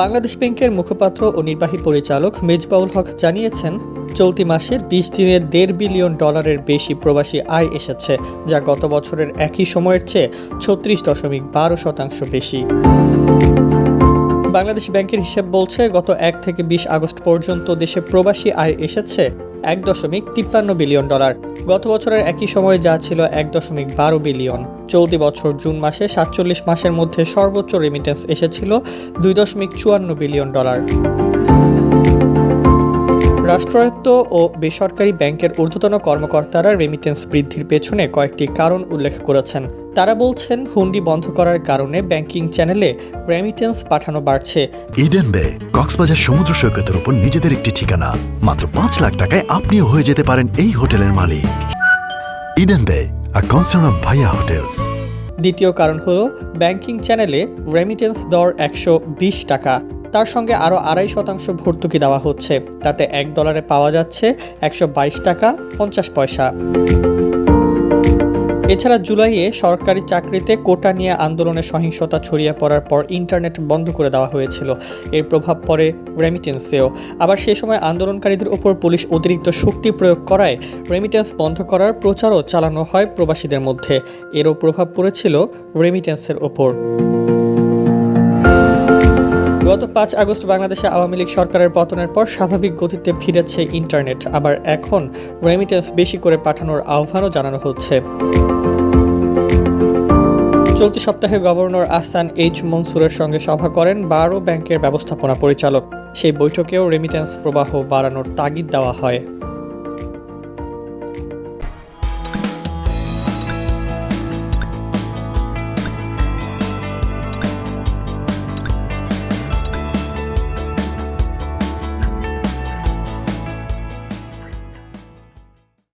বাংলাদেশ ব্যাংকের মুখপাত্র ও নির্বাহী পরিচালক মেজবাউল হক জানিয়েছেন, চলতি মাসের বিশ দিনে দেড় বিলিয়ন ডলারের বেশি প্রবাসী আয় এসেছে, যা গত বছরের একই সময়ের চেয়ে ছত্রিশ দশমিক বারো শতাংশ বেশি। বাংলাদেশ ব্যাংকের হিসেব বলছে, গত এক থেকে বিশ আগস্ট পর্যন্ত দেশে প্রবাসী আয় এসেছে এক দশমিক তিপ্পান্ন বিলিয়ন ডলার। গত বছরের একই সময়ে যা ছিল এক দশমিক বারো বিলিয়ন। চলতি বছর জুন মাসে সাতচল্লিশ মাসের মধ্যে সর্বোচ্চ রেমিটেন্স এসেছিল দুই দশমিক চুয়ান্ন বিলিয়ন ডলার। রাষ্ট্রায়ত্ত ও বেসরকারি ব্যাংকের ঊর্ধ্বতন কর্মকর্তারা রেমিটেন্স বৃদ্ধির পেছনে কয়েকটি কারণ উল্লেখ করেছেন। তারা বলছেন হুন্ডি বন্ধ করার কারণে ব্যাংকিং চ্যানেলে রেমিটেন্স পাঠানো বাড়ছে। ইডেন বে কক্সবাজার সমুদ্র সৈকতের উপর নিজেদের একটি ঠিকানা। মাত্র পাঁচ লাখ টাকায় আপনিও হয়ে যেতে পারেন এই হোটেলের মালিক। Eden Bay a concern of ভাইয়া হোটেলস দ্বিতীয় কারণ হলো ব্যাংকিং চ্যানেলে রেমিটেন্স দর একশো বিশ টাকা। তার সঙ্গে আরও আড়াই শতাংশ ভর্তুকি দেওয়া হচ্ছে। তাতে এক ডলারে পাওয়া যাচ্ছে একশো বাইশ টাকা পঞ্চাশ পয়সা। এছাড়া জুলাইয়ে সরকারি চাকরিতে কোটা নিয়ে আন্দোলনে সহিংসতা ছড়িয়ে পড়ার পর ইন্টারনেট বন্ধ করে দেওয়া হয়েছিল। এর প্রভাব পড়ে রেমিটেন্সেও। আবার সেই সময় আন্দোলনকারীদের ওপর পুলিশ অতিরিক্ত শক্তি প্রয়োগ করায় রেমিটেন্স বন্ধ করার প্রচারও চালানো হয় প্রবাসীদের মধ্যে। এরও প্রভাব পড়েছিল রেমিটেন্সের ওপর। গত পাঁচ আগস্ট বাংলাদেশে আওয়ামী লীগ সরকারের পতনের পর স্বাভাবিক গতিতে ফিরেছে ইন্টারনেট। আবার এখন রেমিটেন্স বেশি করে পাঠানোর আহ্বানও জানানো হচ্ছে। চলতি সপ্তাহে গভর্নর আহসান এইচ মনসুরের সঙ্গে সভা করেন বারো ব্যাংকের ব্যবস্থাপনা পরিচালক। সেই বৈঠকেও রেমিটেন্স প্রবাহ বাড়ানোর তাগিদ দেওয়া হয়।